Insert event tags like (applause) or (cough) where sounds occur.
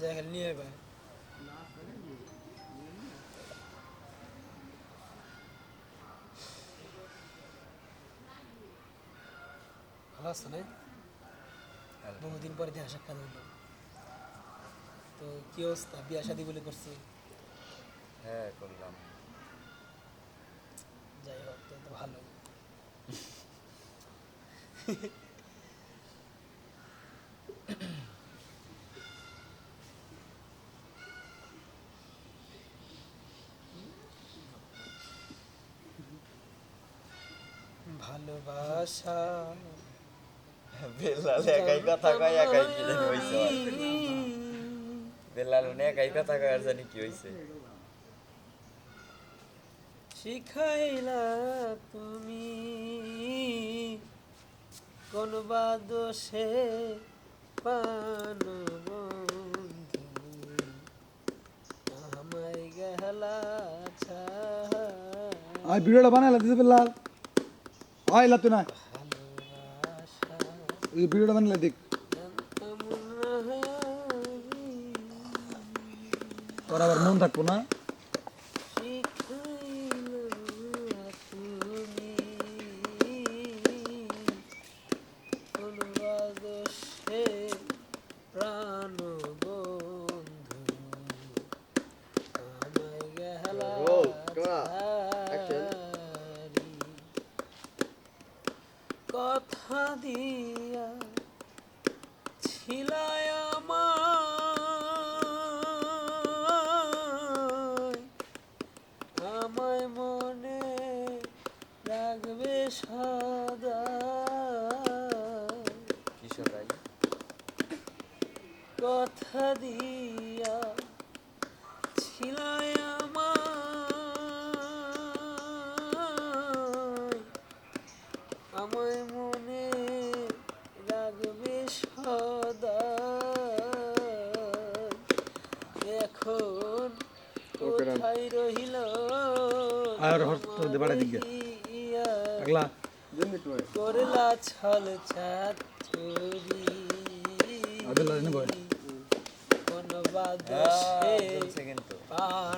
জায়গা নিয়ে ভাই ভালো আছে না বহুদিন পরে দেখা সাক্ষাৎ হইল তো কি অবস্থা? বিয়া শাদি বলে করছি? হ্যাঁ করলাম। যাই হোক তো ভালো (laughs) ভালোবাসা। বেলাল একাই কথা কয়, একাই কি জানি হইছে। বেলাল উনি একাই কথা কয় জানি কি হইছে। শিখাইলা তুমি কোন বা দোষে পান আমায় গেলা আয়, ভিডিওটা বানাইলা দিতে পেলাল আয় লাতু না এই ভিডিওটা বানাইলা দেখ। তোর আবার মন থাকব না? শিখাইলা তুমি কোন বা দোষে প্রাণ বন্ধু আমায় গেলা Roll, camera, action. ছাড়ি। কথা দিয়া ছিলায় আমায়। আমায় মনে রাখবে সদা। কথা দিয়া ছিলায় আমায় মনে রাখবে সদা। এখন কোথায় রহিল আর দিকে। আগলা করলা ছল ছাতুরি আবেলা এনে বয়। কোন বাদে পান